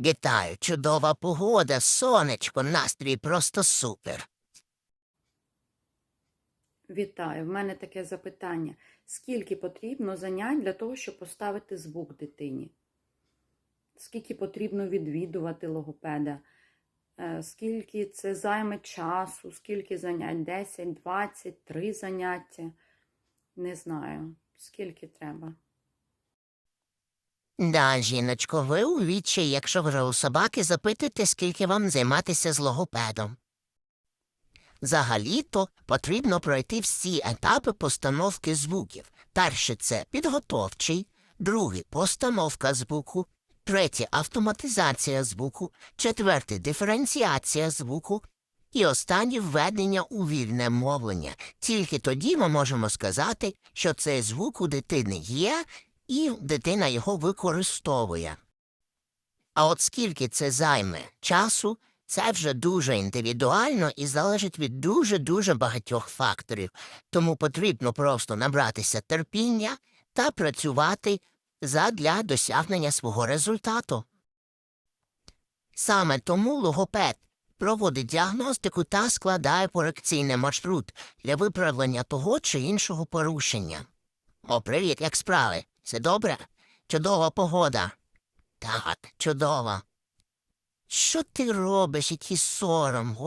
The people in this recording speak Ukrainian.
Вітаю, чудова погода, сонечко, настрій просто супер. Вітаю, в мене таке запитання. Скільки потрібно занять для того, щоб поставити звук дитині? Скільки потрібно відвідувати логопеда? Е, Скільки це займе часу? Скільки занять? 10, 20, 3 заняття? Не знаю. Скільки треба? Да, жіночко, ви у вічі, якщо вже у собаки запитуєте, скільки вам займатися з логопедом. Взагалі-то потрібно пройти всі етапи постановки звуків. Перший – це підготовчий, другий – постановка звуку, третій – автоматизація звуку, четвертий – диференціація звуку і останнє – введення у вільне мовлення. Тільки тоді ми можемо сказати, що цей звук у дитини є, і дитина його використовує. А от скільки це займе часу, це вже дуже індивідуально і залежить від дуже-дуже багатьох факторів, тому потрібно просто набратися терпіння та працювати задля досягнення свого результату. Саме тому логопед проводить діагностику та складає корекційний маршрут для виправлення того чи іншого порушення. О, привіт, як справи? Все добре? Чудова погода. Так, чудова. Що ти робиш, який сором, господи?